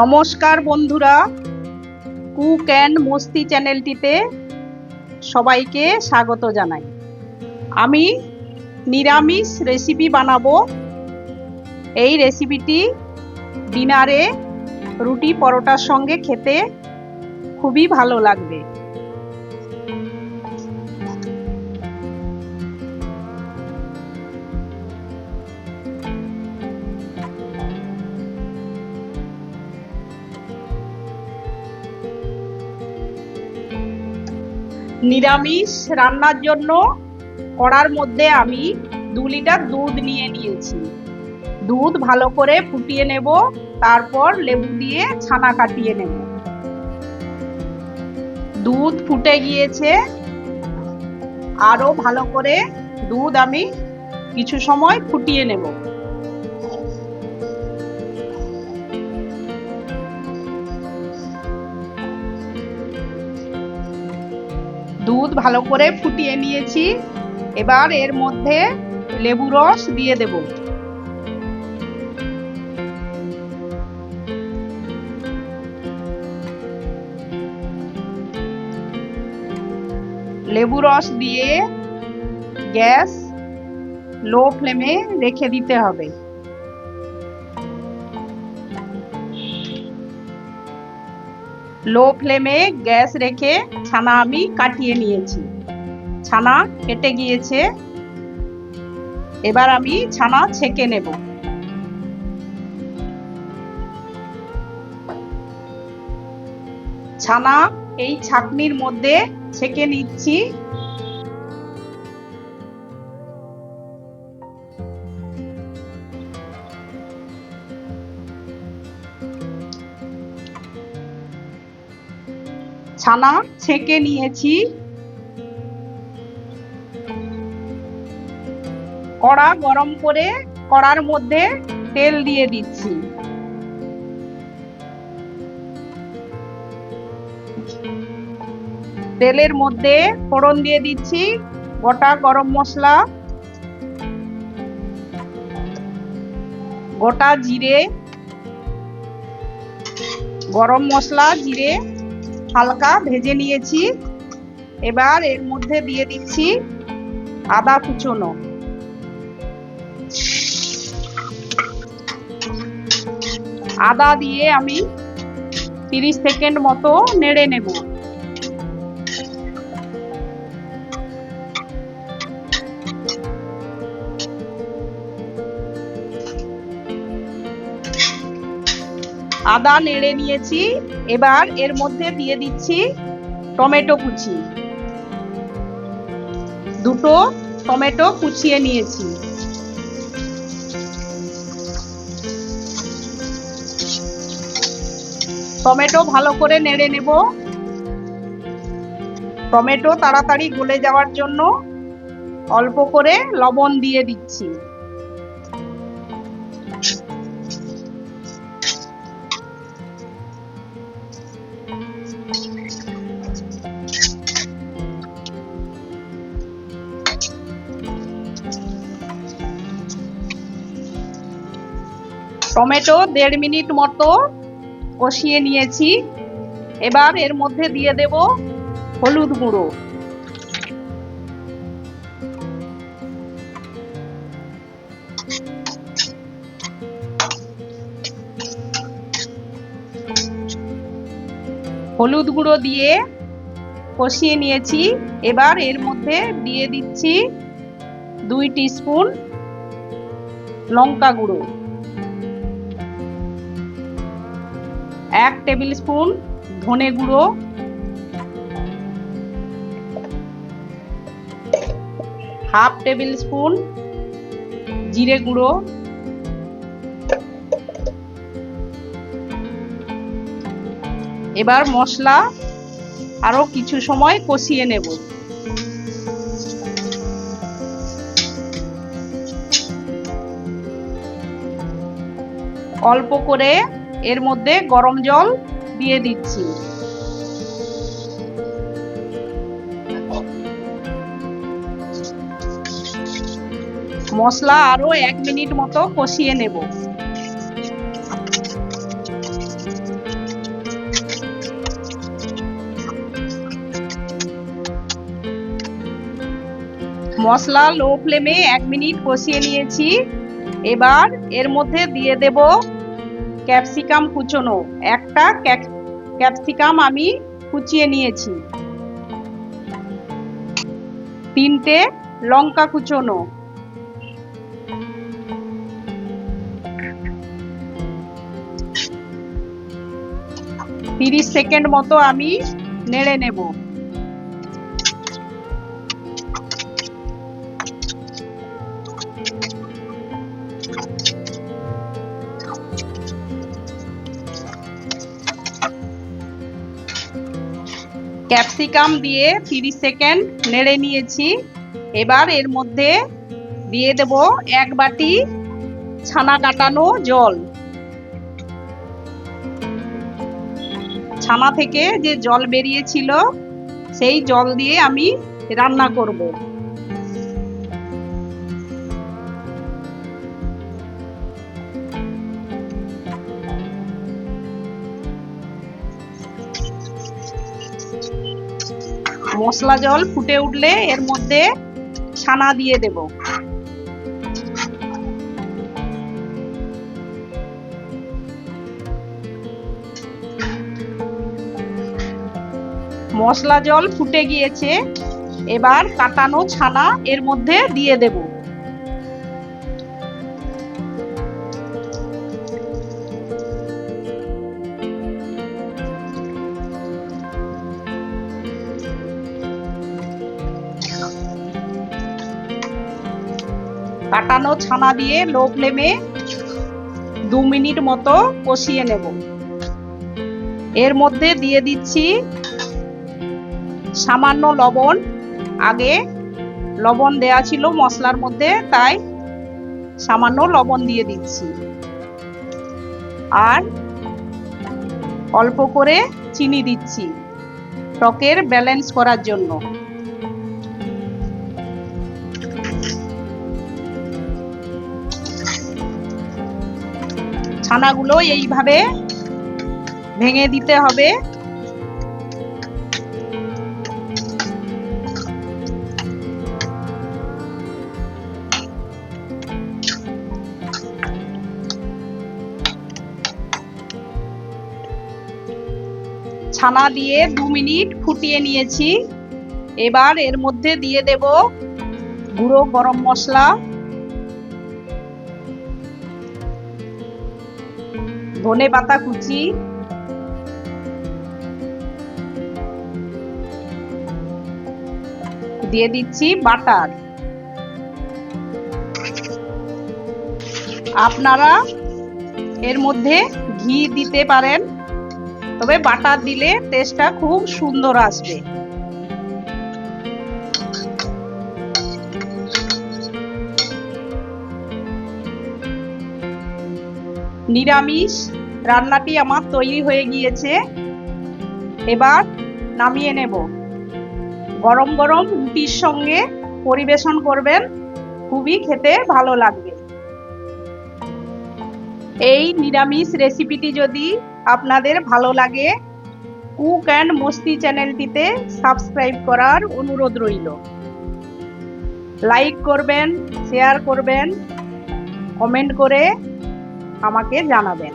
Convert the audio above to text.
নমস্কার বন্ধুরা। Cook and মস্তি চ্যানেলটিতে সবাইকে স্বাগত জানাই। আমি নিরামিষ রেসিপি বানাবো। এই রেসিপিটি ডিনারে রুটি পরোটার সঙ্গে খেতে খুবই ভালো লাগবে। নিরামিষ রান্নার জন্য কড়ার মধ্যে আমি দু লিটার দুধ নিয়ে নিয়েছি। দুধ ভালো করে ফুটিয়ে নেব, তারপর লেবু দিয়ে ছানা কাটিয়ে নেব। দুধ ফুটে গিয়েছে। আরও ভালো করে দুধ আমি কিছু সময় ফুটিয়ে নেব। দুধ ভালো করে ফুটিয়ে নিয়েছি। এবার এর মধ্যে লেবু রস দিয়ে দেব। লেবু রস দিয়ে গ্যাস লো ফ্লেমে রেখে দিতে হবে। লো ফ্লেমে গ্যাস রেখে ছানা আমি কাটিয়ে নিয়েছি। ছানা কেটে গিয়েছে। এবার আমি ছানা ছেঁকে নেব। ছানা এই ছাকনির মধ্যে ছেঁকে নিচ্ছি। ছানা ছেঁকে নিয়েছি। কড়া গরম করে কড়ার মধ্যে তেল দিয়ে দিচ্ছি। তেলের মধ্যে ফোড়ন দিয়ে দিচ্ছি, গোটা গরম মশলা, গোটা জিরে, গরম মশলা, জিরে হালকা ভেজে নিয়েছি। এবার এর মধ্যে দিয়ে দিচ্ছি আদা কুচনো। আদা দিয়ে আমি তিরিশ সেকেন্ড মতো নেড়ে নেব। আদা নেড়ে নিয়েছি, এবার এর মধ্যে দিয়ে দিচ্ছি টমেটো কুচি। দুটো টমেটো কুচিয়ে নিয়েছি। টমেটো ভালো করে নেড়ে নেব। টমেটো তাড়াতাড়ি গলে যাওয়ার জন্য অল্প করে লবণ দিয়ে দিচ্ছি। টমেটো দেড় মিনিট মতো কষিয়ে নিয়েছি। এবার এর মধ্যে দিয়ে দেব হলুদ গুঁড়ো। হলুদ গুঁড়ো দিয়ে কষিয়ে নিয়েছি। এবার এর মধ্যে দিয়ে দিচ্ছি দুই টিস্পুন লঙ্কা গুঁড়ো। এক টেবিল স্পুন ধনে গুঁড়ো। হাফ টেবিল স্পুন জিরে গুঁড়ো। এবার মশলা আরও কিছু সময় কষিয়ে নেব। অল্প করে এর মধ্যে গরম জল দিয়ে দিচ্ছি। মশলা আরও এক মিনিট মতো কষিয়ে নেব। মশলা লো ফ্লেমে এক মিনিট কষিয়ে নিয়েছি। এবার এর মধ্যে দিয়ে দেব ক্যাপসিকাম কুচোনো। একটা ক্যাপসিকাম আমি কুচিয়ে নিয়েছি। তিনটে লঙ্কা কুচোনো। তিরিশ সেকেন্ড মতো আমি নেড়ে নেব। ক্যাপসিকাম দিয়ে তিরিশ সেকেন্ড নেড়ে নিয়েছি। এবার এর মধ্যে দিয়ে দেব এক বাটি ছানা কাটানো জল। ছানা থেকে যে জল বেরিয়েছিল, সেই জল দিয়ে আমি রান্না করব। মশলা জল ফুটে উঠলে এর মধ্যে ছানা দিয়ে দেব। মশলা জল ফুটে গিয়েছে, এবার কাটানো ছানা এর মধ্যে দিয়ে দেব। কাটানো ছানা দিয়ে লো ফ্লেমে দু মিনিট মতো কষিয়ে নেব। এর মধ্যে দিয়ে দিচ্ছি সামান্য লবণ। আগে লবণ দেয়া ছিল মশলার মধ্যে, তাই সামান্য লবণ দিয়ে দিচ্ছি। আর অল্প করে চিনি দিচ্ছি টকের ব্যালেন্স করার জন্য। ছানাগুলো এইভাবে ভেঙে দিতে হবে। ছানা দিয়ে দু মিনিট ফুটিয়ে নিয়েছি। এবার এর মধ্যে দিয়ে দেব গুঁড়ো গরম মশলা। ধনে পাতা কুচি। দিয়ে দিচ্ছি বাটার। আপনারা এর মধ্যে ঘি দিতে পারেন, তবে বাটার দিলে টেস্টটা খুব সুন্দর আসবে। নিরামিষ রান্নাটি আমার তৈরি হয়ে গিয়েছে। এবার নামিয়ে নেব। গরম গরম রুটির সঙ্গে পরিবেশন করবেন, খুবই খেতে ভালো লাগবে। এই নিরামিষ রেসিপিটি যদি আপনাদের ভালো লাগে, কুক অ্যান্ড মস্তি চ্যানেলটিতে সাবস্ক্রাইব করার অনুরোধ রইল। লাইক করবেন, শেয়ার করবেন, কমেন্ট করে আমাকে জানাবেন।